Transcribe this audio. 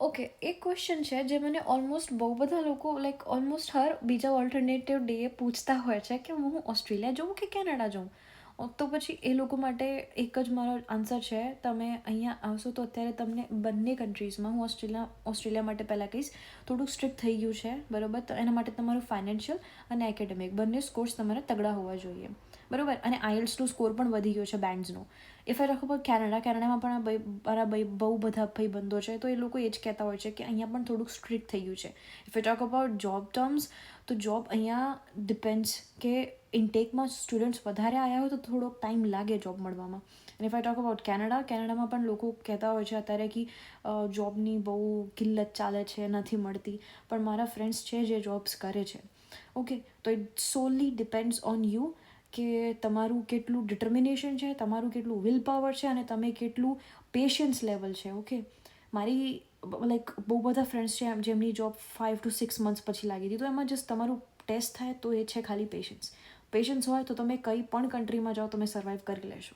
Okay એક question છે જે મને ઓલમોસ્ટ બહુ બધા લોકો લાઈક ઓલમોસ્ટ હર બીજા ઓલ્ટરનેટિવ ડે પૂછતા હોય છે કે હું ઓસ્ટ્રેલિયા જઉં કે કેનેડા જઉં તો પછી એ લોકો માટે એક જ મારો આન્સર છે, તમે અહીંયા આવશો તો અત્યારે તમને બંને કન્ટ્રીઝમાં હું ઓસ્ટ્રેલિયા ઓસ્ટ્રેલિયા માટે પહેલાં કહીશ, થોડુંક સ્ટ્રિક્ટ થઈ ગયું છે, બરાબર? તો એના માટે તમારું ફાઇનાન્શિયલ અને એકેડેમિક બંને સ્કોર્સ તમારે તગડા હોવા જોઈએ, બરાબર? અને આઈએલ્સનો સ્કોર પણ વધી ગયો છે બેન્ડ્સનો ઇફ આઈ ટોક કેનેડા કેનેડામાં પણ મારા ભાઈ બહુ બધા ભાઈબંધો છે, તો એ લોકો એ જ કહેતા હોય છે કે અહીંયા પણ થોડુંક સ્ટ્રિક્ટ થઈ ગયું છે. If I talk about job terms તો જોબ અહીંયા ડિપેન્ડ્સ કે ઇન્ટેકમાં સ્ટુડન્ટ્સ વધારે આવ્યા હોય તો થોડોક ટાઈમ લાગે જોબ મળવામાં. અને if I talk about Canada કેનેડામાં પણ લોકો કહેતા હોય છે અત્યારે કે જોબની બહુ કિલ્લત ચાલે છે, નથી મળતી. પણ મારા ફ્રેન્ડ્સ છે જે જોબ્સ કરે છે. ઓકે તો it solely depends on you કે તમારું કેટલું ડિટર્મિનેશન છે, તમારું કેટલું વિલ પાવર છે અને તમે કેટલું પેશન્સ લેવલ છે ઓકે મારી લાઈક બહુ બધા ફ્રેન્ડ્સ છે જેમની job five to six months પછી લાગી હતી. તો એમાં જસ્ટ તમારું ટેસ્ટ થાય તો એ છે ખાલી પેશન્સ પેશન્સ હોય તો તમે કઈ પણ કન્ટ્રીમાં જાઓ તમે સર્વાઈવ કરી લેશો.